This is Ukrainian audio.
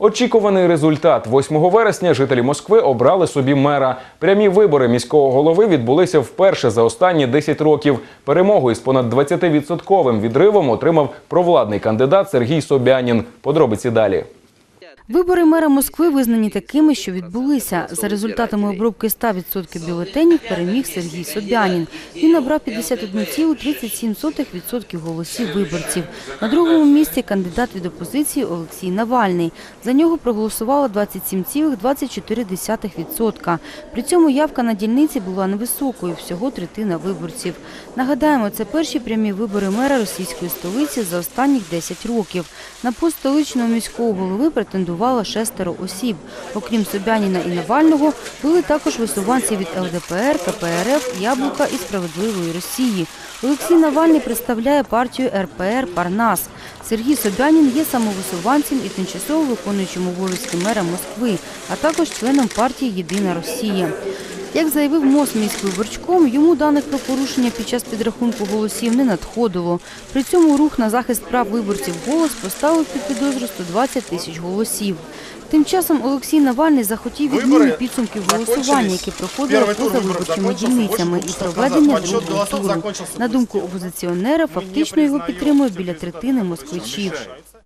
Очікуваний результат 8 вересня жителі Москви обрали собі мера. Прямі вибори міського голови відбулися вперше за останні 10 років. Перемогу із понад 20-відсотковим відривом отримав провладний кандидат Сергій Собянін. Подробиці далі. Вибори мера Москви визнані такими, що відбулися. За результатами обробки 100% бюлетенів переміг Сергій Собянін. Він набрав 51,37% голосів виборців. На другому місці кандидат від опозиції Олексій Навальний. За нього проголосувало 27,24%. При цьому явка на дільниці була невисокою, всього третина виборців. Нагадаємо, це перші прямі вибори мера російської столиці за останніх 10 років. На пост столичного міського голови претендувало шестеро осіб. Окрім Собяніна і Навального, були також висуванці від ЛДПР, КПРФ, Яблука і Справедливої Росії. Олексій Навальний представляє партію РПР Парнас. Сергій Собянін є самовисуванцем і тимчасово виконуючим обов'язки мера Москви, а також членом партії Єдина Росія. Як заявив Мосміськвиборчком, йому даних про порушення під час підрахунку голосів не надходило. При цьому рух на захист прав виборців «Голос» поставив під підозру 120 тисяч голосів. Тим часом Олексій Навальний захотів відміни підсумків голосування, які проходили поза виборчими дільницями, і проведення. Другого туру. На думку опозиціонера, фактично його підтримує біля третини москвичів.